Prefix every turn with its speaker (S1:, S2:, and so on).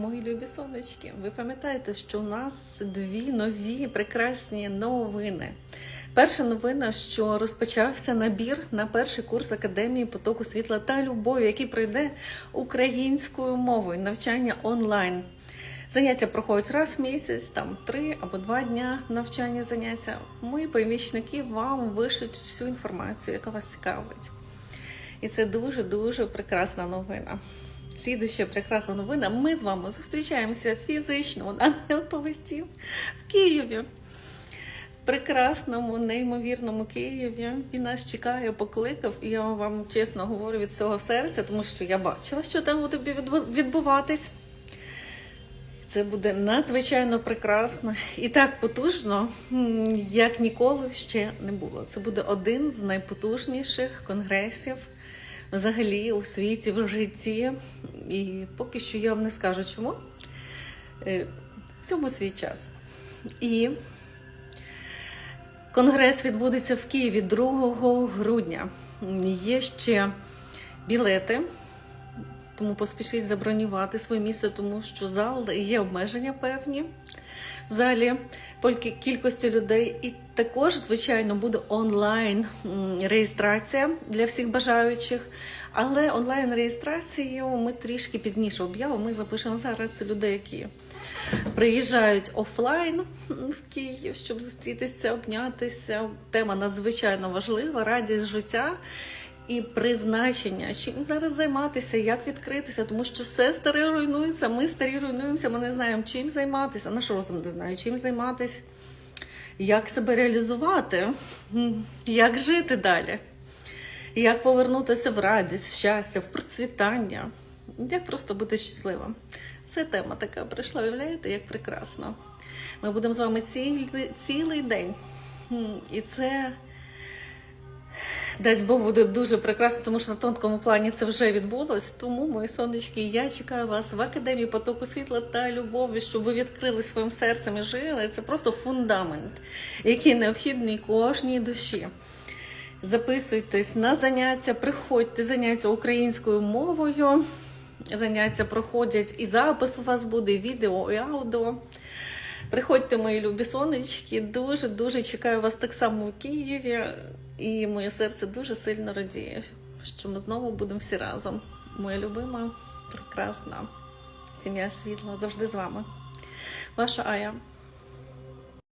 S1: Мої любі сонечки, ви пам'ятаєте, що у нас дві нові прекрасні новини. Перша новина, що розпочався набір на перший курс Академії потоку світла та любові, який пройде українською мовою, навчання онлайн. Заняття проходять раз в місяць, там три або два дня навчання заняття. Мої помічники вам вишлють всю інформацію, яка вас цікавить. І це дуже дуже прекрасна новина. Слідуща прекрасна новина. Ми з вами зустрічаємося фізично. Ангел полетів в Києві. В прекрасному, неймовірному Києві. Він нас чекає, покликав. І я вам чесно говорю від цього серця, тому що я бачила, що там буде відбуватись. Це буде надзвичайно прекрасно і так потужно, як ніколи ще не було. Це буде один з найпотужніших конгресів взагалі у світі, в житті. І поки що я вам не скажу чому. Всьому В цьому свій час. І конгрес відбудеться в Києві 2 грудня. Є ще білети тому поспішіть забронювати своє місце, тому що зал є обмеження певні в залі по кількості людей. І також, звичайно, буде онлайн реєстрація для всіх бажаючих. Але онлайн реєстрацію ми трішки пізніше об'явимо. Ми запишемо зараз людей, які приїжджають офлайн в Київ, щоб зустрітися, обнятися. Тема надзвичайно важлива, радість життя і призначення. Чим зараз займатися, як відкритися, тому що все старе руйнується. Ми старі руйнуємося. Ми не знаємо, чим займатися. Наш розум не знає, чим займатися, як себе реалізувати, як жити далі. Як повернутися в радість, в щастя, в процвітання, як просто бути щасливим. Це тема така прийшла, уявляєте, як прекрасно. Ми будемо з вами цілий, цілий день. І це дасть Бог буде дуже прекрасно, тому що на тонкому плані це вже відбулось. Тому, мої сонечки, я чекаю вас в академії потоку світла та любові, щоб ви відкрили своїм серцем і жили. Це просто фундамент, який необхідний кожній душі. Записуйтесь на заняття, приходьте заняття українською мовою. Заняття проходять і запис у вас буде, і відео, і аудіо. Приходьте, мої любі сонечки. Дуже дуже чекаю вас так само у Києві. І моє серце дуже сильно радіє, що ми знову будемо всі разом. Моя любима, прекрасна сім'я світла завжди з вами. Ваша Ая.